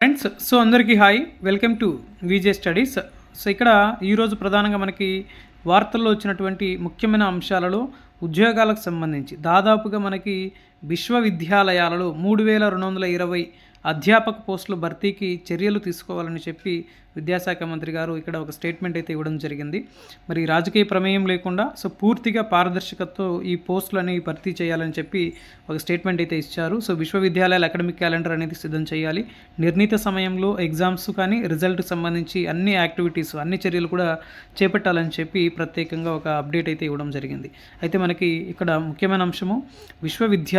Friends so అందరికీ hi. Welcome to VJ studies so ఇక్కడ ఈరోజు ప్రధానంగా మనకి వార్తల్లో వచ్చినటువంటి ముఖ్యమైన అంశాలలో ఉద్యోగాలకు సంబంధించి దాదాపుగా మనకి విశ్వవిద్యాలయాలలో మూడు వేల రెండు వందల ఇరవై అధ్యాపక పోస్టుల భర్తీకి చర్యలు తీసుకోవాలని చెప్పి విద్యాశాఖ మంత్రి గారు ఇక్కడ ఒక స్టేట్మెంట్ అయితే ఇవ్వడం జరిగింది. మరి రాజకీయ ప్రమేయం లేకుండా సో పూర్తిగా పారదర్శకతతో ఈ పోస్టులని భర్తీ చేయాలని చెప్పి ఒక స్టేట్మెంట్ అయితే ఇచ్చారు. సో విశ్వవిద్యాలయాల అకాడమిక్ క్యాలెండర్ అనేది సిద్ధం చేయాలి. నిర్ణీత సమయంలో ఎగ్జామ్స్ కానీ రిజల్ట్కి సంబంధించి అన్ని యాక్టివిటీస్ అన్ని చర్యలు కూడా చేపట్టాలని చెప్పి ప్రత్యేకంగా ఒక అప్డేట్ అయితే ఇవ్వడం జరిగింది. అయితే మనకి ఇక్కడ ముఖ్యమైన అంశము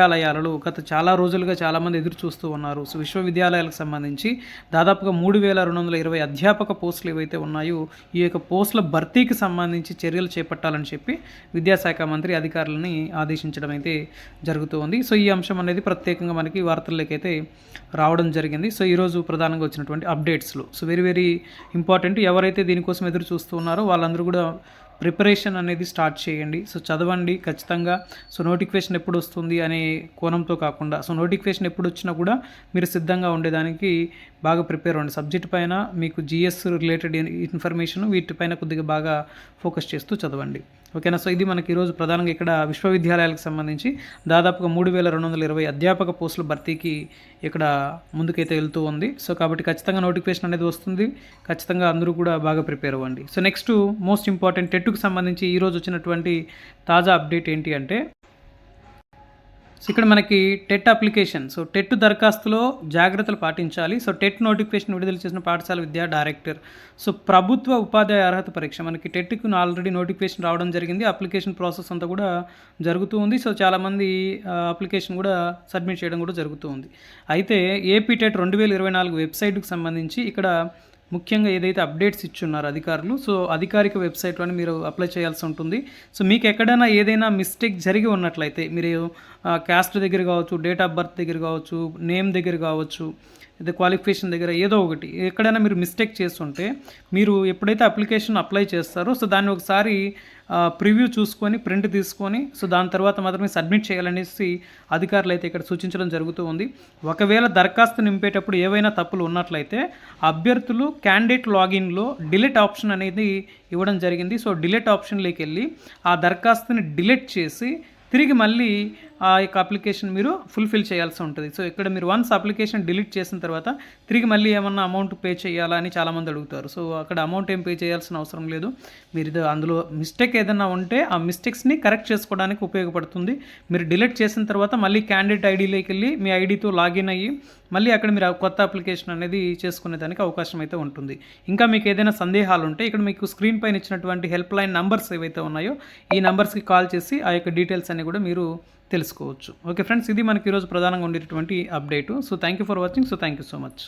విశ్వవిద్యాలయాలలో గత చాలా రోజులుగా చాలామంది ఎదురు చూస్తూ ఉన్నారు. సో విశ్వవిద్యాలయాలకు సంబంధించి దాదాపుగా మూడు వేల రెండు వందల ఇరవై అధ్యాపక పోస్టులు ఏవైతే ఉన్నాయో ఈ యొక్క పోస్టుల భర్తీకి సంబంధించి చర్యలు చేపట్టాలని చెప్పి విద్యాశాఖ మంత్రి అధికారులని ఆదేశించడం అయితే జరుగుతూ ఉంది. సో ఈ అంశం అనేది ప్రత్యేకంగా మనకి వార్తల్లోకి అయితే రావడం జరిగింది. సో ఈరోజు ప్రధానంగా వచ్చినటువంటి అప్డేట్స్లో. So very very important. ఎవరైతే దీనికోసం ఎదురు చూస్తూ ఉన్నారో వాళ్ళందరూ కూడా ప్రిపరేషన్ అనేది స్టార్ట్ చేయండి. సో చదవండి. ఖచ్చితంగా. సో నోటిఫికేషన్ ఎప్పుడు వస్తుంది అనే కోణంతో కాకుండా సో నోటిఫికేషన్ ఎప్పుడు వచ్చినా కూడా మీరు సిద్ధంగా ఉండేదానికి బాగా ప్రిపేర్ అవ్వండి. సబ్జెక్ట్ పైన మీకు జిఎస్ రిలేటెడ్ ఇన్ఫర్మేషన్ వీటిపైన కొద్దిగా బాగా ఫోకస్ చేస్తూ చదవండి. ఓకేనా? సో ఇది మనకి ఈరోజు ప్రధానంగా ఇక్కడ విశ్వవిద్యాలయాలకు సంబంధించి దాదాపుగా మూడు వేల రెండు వందల ఇరవై అధ్యాపక పోస్టుల భర్తీకి ఇక్కడ ముందుకైతే వెళ్తూ ఉంది. సో కాబట్టి ఖచ్చితంగా నోటిఫికేషన్ అనేది వస్తుంది. ఖచ్చితంగా అందరూ కూడా బాగా ప్రిపేర్ అవ్వండి. సో నెక్స్ట్ మోస్ట్ ఇంపార్టెంట్ టెట్కు సంబంధించి ఈరోజు వచ్చినటువంటి తాజా అప్డేట్ ఏంటి అంటే సో ఇక్కడ మనకి టెట్ అప్లికేషన్. సో టెట్ దరఖాస్తులో జాగ్రత్తలు పాటించాలి. సో టెట్ నోటిఫికేషన్ విడుదల చేసిన పాఠశాల విద్యా డైరెక్టర్. సో ప్రభుత్వ ఉపాధ్యాయ అర్హత పరీక్ష. మనకి టెట్కు ఆల్రెడీ నోటిఫికేషన్ రావడం జరిగింది. అప్లికేషన్ ప్రాసెస్ అంతా కూడా జరుగుతూ ఉంది. సో చాలామంది అప్లికేషన్ కూడా సబ్మిట్ చేయడం కూడా జరుగుతూ ఉంది. అయితే ఏపీ టెట్ రెండు వేల ఇరవై నాలుగు వెబ్సైట్కి సంబంధించి ఇక్కడ ముఖ్యంగా ఏదైతే అప్డేట్స్ ఇచ్చున్నారో అధికారులు సో అధికారిక వెబ్సైట్లోనే మీరు అప్లై చేయాల్సి ఉంటుంది. సో మీకు ఎక్కడైనా ఏదైనా మిస్టేక్ జరిగి ఉన్నట్లయితే మీరు క్యాస్ట్ దగ్గర కావచ్చు డేట్ ఆఫ్ బర్త్ దగ్గర కావచ్చు నేమ్ దగ్గర కావచ్చు లేదా క్వాలిఫికేషన్ దగ్గర ఏదో ఒకటి. ఎక్కడైనా మీరు మిస్టేక్ చేస్తుంటే మీరు ఎప్పుడైతే అప్లికేషన్ అప్లై చేస్తారో సో దాన్ని ఒకసారి ప్రివ్యూ చూసుకొని ప్రింట్ తీసుకొని సో దాని తర్వాత మాత్రమే సబ్మిట్ చేయాలనేసి అధికారులు అయితే ఇక్కడ సూచించడం జరుగుతూ ఉంది. ఒకవేళ దరఖాస్తు నింపేటప్పుడు ఏవైనా తప్పులు ఉన్నట్లయితే అభ్యర్థులు క్యాండిడేట్ లాగిన్లో డిలీట్ ఆప్షన్ అనేది ఇవ్వడం జరిగింది. సో డిలీట్ ఆప్షన్లోకి వెళ్ళి ఆ దరఖాస్తుని డిలీట్ చేసి తిరిగి మళ్ళీ ఆ యొక్క అప్లికేషన్ మీరు ఫుల్ఫిల్ చేయాల్సి ఉంటుంది. సో ఇక్కడ మీరు వన్స్ అప్లికేషన్ డిలీట్ చేసిన తర్వాత తిరిగి మళ్ళీ ఏమన్నా అమౌంట్ పే చేయాలా అని చాలామంది అడుగుతారు. సో అక్కడ అమౌంట్ ఏం పే చేయాల్సిన అవసరం లేదు. మీరు అందులో మిస్టేక్ ఏదైనా ఉంటే ఆ మిస్టేక్స్ని కరెక్ట్ చేసుకోవడానికి ఉపయోగపడుతుంది. మీరు డిలీట్ చేసిన తర్వాత మళ్ళీ క్యాండిడేట్ ఐడీలోకి వెళ్ళి మీ ఐడితో లాగిన్ అయ్యి మళ్ళీ అక్కడ మీరు కొత్త అప్లికేషన్ అనేది చేసుకునే దానికి అవకాశం అయితే ఉంటుంది. ఇంకా మీకు ఏదైనా సందేహాలు ఉంటే ఇక్కడ మీకు స్క్రీన్ పైన ఇచ్చినటువంటి హెల్ప్ లైన్ నంబర్స్ ఏవైతే ఉన్నాయో ఈ నంబర్స్కి కాల్ చేసి ఆ యొక్క డీటెయిల్స్ అన్ని కూడా మీరు తెలుసుకోవచ్చు. ఓకే ఫ్రెండ్స్ ఇది మనకి ఈరోజు ప్రధానంగా ఉండేటటువంటి update. So thank you for watching so thank you so much